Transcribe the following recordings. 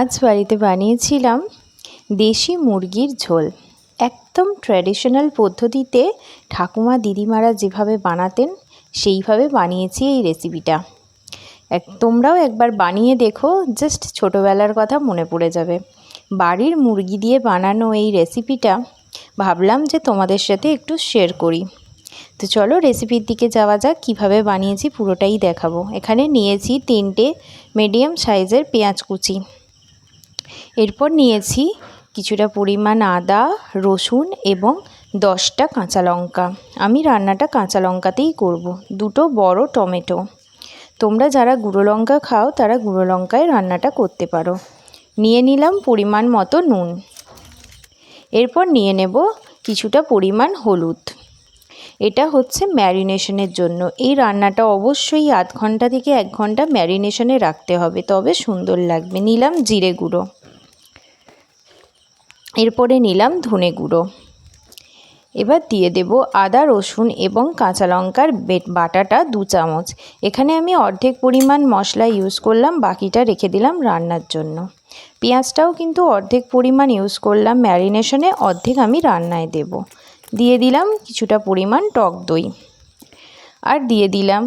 আজ বাড়িতে বানিয়েছিলাম দেশি মুরগির ঝোল। একদম ট্র্যাডিশনাল পদ্ধতিতে ঠাকুমা দিদিমারা যেভাবে বানাতেন, সেইভাবে বানিয়েছি এই রেসিপিটা এক, তোমরাও একবার বানিয়ে দেখো জাস্ট ছোটোবেলার কথা মনে পড়ে যাবে। বাড়ির মুরগি দিয়ে বানানো এই রেসিপিটা ভাবলাম যে তোমাদের সাথে একটু শেয়ার করি। তো চলো রেসিপির দিকে যাওয়া যাক, কীভাবে বানিয়েছি পুরোটাই দেখাবো। এখানে নিয়েছি তিনটে মিডিয়াম সাইজের পেঁয়াজ কুচি। এরপর নিয়েছি কিছুটা পরিমাণ আদা, রসুন এবং দশটা কাঁচা লঙ্কা। আমি রান্নাটা কাঁচা লঙ্কাতেই করব। দুটো বড় টমেটো। তোমরা যারা গুঁড়ো লঙ্কা খাও, তারা গুঁড়ো লঙ্কায় রান্নাটা করতে পারো। নিয়ে নিলাম পরিমাণ মতো নুন। এরপর নিয়ে নেব কিছুটা পরিমাণ হলুদ। এটা হচ্ছে ম্যারিনেশনের জন্য। এই রান্নাটা অবশ্যই আধ ঘণ্টা থেকে এক ঘণ্টা ম্যারিনেশনে রাখতে হবে, তবে সুন্দর লাগবে। নিলাম জিরে গুঁড়ো। এরপরে নিলাম ধনে গুঁড়ো। এবার দিয়ে দেব আদা, রসুন এবং কাঁচা লঙ্কার বাটাটা দু চামচ। এখানে আমি অর্ধেক পরিমাণ মশলা ইউজ করলাম, বাকিটা রেখে দিলাম রান্নার জন্য। পেঁয়াজটাও কিন্তু অর্ধেক পরিমাণ ইউজ করলাম ম্যারিনেশনে অর্ধেক আমি রান্নায় দেব। দিয়ে দিলাম কিছুটা পরিমাণ টক দই। আর দিয়ে দিলাম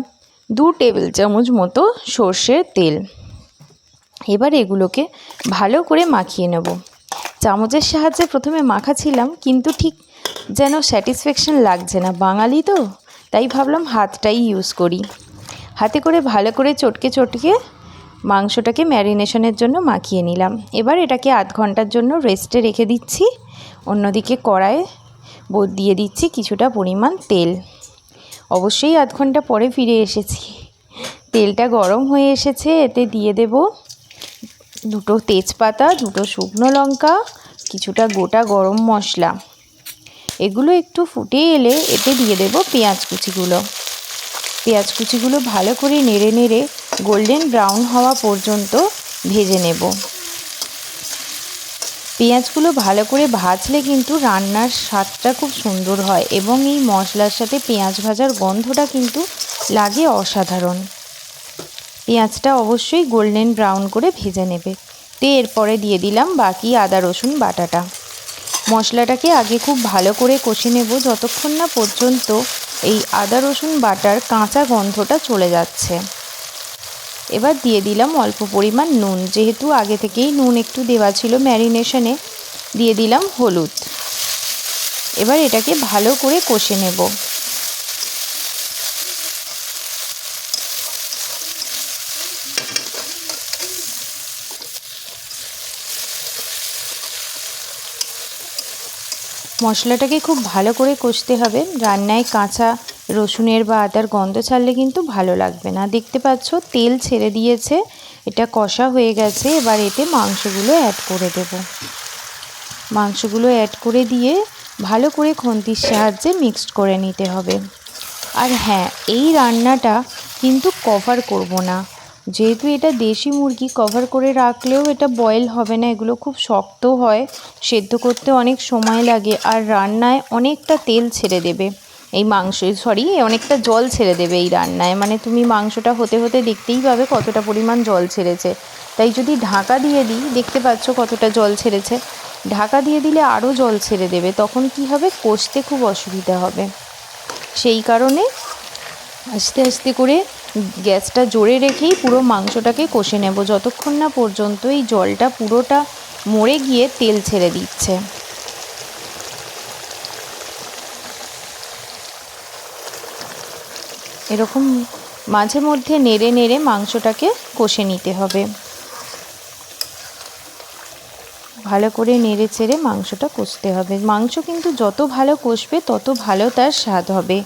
দু টেবিল চামচ মতো সর্ষের তেল। এবার এগুলোকে ভালো করে মাখিয়ে নেব। চামচের সাহায্যে প্রথমে মাখাছিলাম, কিন্তু ঠিক যেন স্যাটিসফ্যাকশান লাগছে না। বাঙালি তো, তাই ভাবলাম হাতটাই ইউজ করি। হাতে করে ভালো করে চটকে চটকে মাংসটাকে ম্যারিনেশনের জন্য মাখিয়ে নিলাম। এবার এটাকে আধ ঘণ্টার জন্য রেস্টে রেখে দিচ্ছি। অন্যদিকে কড়ায় দিয়ে দিচ্ছি কিছুটা পরিমাণ তেল। অবশ্যই আধ ঘণ্টা পরে ফিরে এসেছি। তেলটা গরম হয়ে এসেছে, এতে দিয়ে দেব দুটো তেজপাতা, দুটো শুকনো লঙ্কা, কিছুটা গোটা গরম মশলা। এগুলো একটু ফুটে এলে এতে দিয়ে দেব পেঁয়াজ কুচিগুলো। পেঁয়াজ কুচিগুলো ভালো করে নেড়ে নেড়ে গোল্ডেন ব্রাউন হওয়া পর্যন্ত ভেজে নেব। পেঁয়াজগুলো ভালো করে ভাজলে কিন্তু রান্নার স্বাদটা খুব সুন্দর হয় এবং এই মশলার সাথে পেঁয়াজ ভাজার গন্ধটা কিন্তু লাগে অসাধারণ। পেঁয়াজটা অবশ্যই গোল্ডেন ব্রাউন করে ভেজে নেবে। তো এরপরে দিয়ে দিলাম বাকি আদা, রসুন, বাটাটা। মশলাটাকে আগে খুব ভালো করে কষে নেব যতক্ষণ না পর্যন্ত এই আদা, রসুন, বাটার কাঁচা গন্ধটা চলে যাচ্ছে। এবার দিয়ে দিলাম অল্প পরিমাণ নুন। যেহেতু আগে থেকেই নুন একটু দেওয়া ছিল ম্যারিনেশনে, দিয়ে দিলাম হলুদ। এবার এটাকে ভালো করে কষে নেব। মশলাটাকে খুব ভালো করে কষতে হবে। রান্নায় কাঁচা, রসুনের বা আদার গন্ধ ছাড়লে কিন্তু ভালো লাগবে না। দেখতে পাচ্ছ, তেল ছেড়ে দিয়েছে, এটা কষা হয়ে গেছে। এবার এতে মাংসগুলো অ্যাড করে দেব। মাংসগুলো অ্যাড করে দিয়ে ভালো করে খন্তির সাহায্যে মিক্সড করে নিতে হবে। আর হ্যাঁ এই রান্নাটা কিন্তু কভার করব না। যেহেতু এটা দেশি মুরগি কভার করে রাখলেও এটা বয়েল হবে না, এগুলো খুব শক্ত হয়, সেদ্ধ করতে অনেক সময় লাগে আর রান্নায় অনেকটা তেল ছেড়ে দেবে। এই মাংস সরি অনেকটা জল ছেড়ে দেবে এই রান্নায় মানে তুমি মাংসটা হতে হতে দেখতেই পাবে কতটা পরিমাণ জল ছেড়েছে। তাই যদি ঢাকা দিয়ে দিই, দেখতে পাচ্ছ কতটা জল ছেড়েছে। ঢাকা দিয়ে দিলে আরও জল ছেড়ে দেবে, তখন কি হবে? কষতে খুব অসুবিধা হবে। সেই কারণে আস্তে আস্তে করে গ্যাসটা জোরে রেখেই পুরো মাংসটাকে কষে নেব। যতক্ষণ না পর্যন্ত এই জলটা পুরোটা মরে গিয়ে তেল ছেড়ে দিচ্ছে। এরকম মাঝে মধ্যে নেড়ে নেড়ে মাংসটাকে কষে নিতে হবে। ভালো করে নেড়ে চেড়ে মাংসটা কষতে হবে। মাংস কিন্তু যত ভালো কষবে, তত ভালো তার স্বাদ হবে।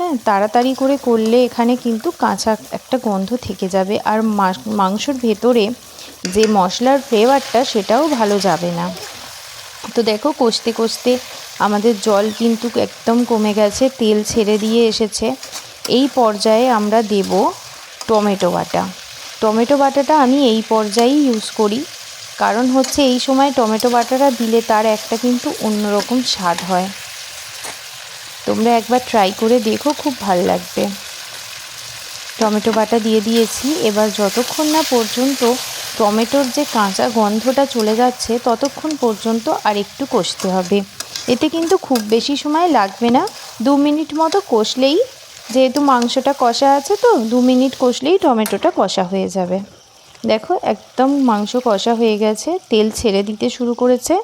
হ্যাঁ তাড়াতাড়ি করে করলে এখানে কিন্তু কাঁচা একটা গন্ধ থেকে যাবে। আর মাংসর ভেতরে যে মশলার ফ্লেভারটা সেটাও ভালো যাবে না। তো দেখো, কষতে কষতে আমাদের জল কিন্তু একদম কমে গেছে, তেল ছেড়ে দিয়ে এসেছে। এই পর্যায়ে আমরা দেব টমেটো বাটা। টমেটো বাটাটা আমি এই পর্যায়েই ইউজ করি। কারণ হচ্ছে এই সময় টমেটো বাটাটা দিলে তার একটা কিন্তু অন্যরকম স্বাদ হয়। তোমরা একবার ট্রাই করে দেখো, খুব ভালো লাগবে। টমেটো বাটা দিয়ে দিয়েছি। এবার যতক্ষণ না পর্যন্ত টমেটোর যে কাঁচা গন্ধটা চলে যাচ্ছে, ততক্ষণ পর্যন্ত আর একটু কষতে হবে। এতে কিন্তু খুব বেশি সময় লাগবে না। দু মিনিট মতো কষলেই, যেহেতু মাংসটা কষা আছে তো, দু মিনিট কষলেই টমেটোটা কষা হয়ে যাবে। দেখো, একদম মাংস কষা হয়ে গেছে। তেল ছেড়ে দিতে শুরু করেছে।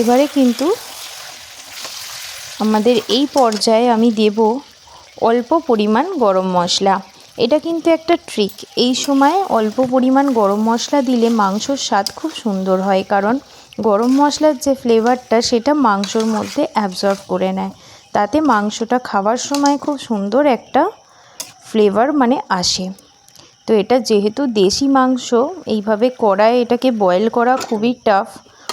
এবারে কিন্তু আমাদের এই পর্যায়ে আমি দেব অল্প পরিমাণ গরম মশলা। এটা কিন্তু একটা ট্রিক এই সময় অল্প পরিমাণ গরম মশলা দিলে মাংসর স্বাদ খুব সুন্দর হয়, কারণ গরম মশলার যে ফ্লেভারটা সেটা মাংসর মধ্যে অ্যাবজর্ব করে নেয়। তাতে মাংসটা খাওয়ার সময় খুব সুন্দর একটা ফ্লেভার মানে আসে। তো এটা যেহেতু দেশি মাংস, এইভাবে কড়ায় এটাকে বয়েল করা খুবই টাফ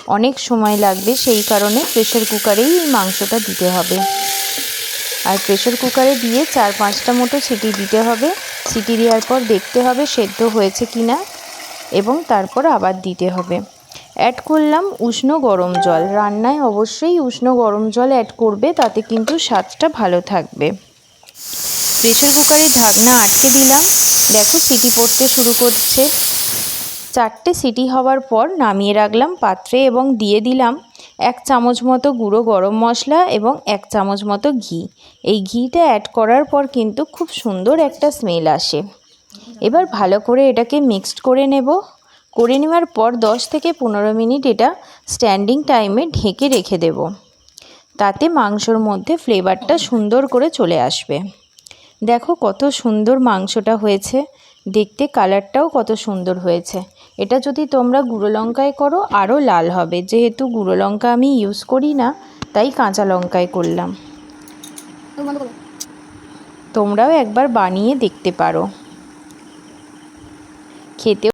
অনেক সময় লাগবে সেই কারণে প্রেশার কুকারেই এই মাংসটা দিতে হবে। আর প্রেশার কুকারে দিয়ে চার পাঁচটা মতো সিটি দিতে হবে। সিটি দেওয়ার পর দেখতে হবে সেদ্ধ হয়েছে কি না এবং তারপর আবার দিতে হবে। অ্যাড করলাম উষ্ণ গরম জল। রান্নায় অবশ্যই উষ্ণ গরম জল অ্যাড করবে, তাতে কিন্তু স্বাদটা ভালো থাকবে। প্রেশার কুকারের ঢাকনা আটকে দিলাম। দেখো সিটি পড়তে শুরু করছে। চারটে সিটি হওয়ার পর নামিয়ে রাখলাম পাত্রে এবং দিয়ে দিলাম এক চামচ মতো গুঁড়ো গরম মশলা এবং এক চামচ মতো ঘি। এই ঘিটা অ্যাড করার পর কিন্তু খুব সুন্দর একটা স্মেল আসে। এবার ভালো করে এটাকে মিক্সড করে নেব। করে নেওয়ার পর দশ থেকে পনেরো মিনিট এটা স্ট্যান্ডিং টাইমে ঢেকে রেখে দেব। তাতে মাংসর মধ্যে ফ্লেভারটা সুন্দর করে চলে আসবে। দেখো কত সুন্দর মাংসটা হয়েছে। দেখতে কালারটাও কত সুন্দর হয়েছে। এটা যদি তোমরা গুঁড়ো লঙ্কায় করো, আরও লাল হবে। যেহেতু গুঁড়ো লঙ্কা আমি ইউজ করি না, তাই কাঁচা লঙ্কায় করলাম। তোমরাও একবার বানিয়ে দেখতে পারো। খেতেও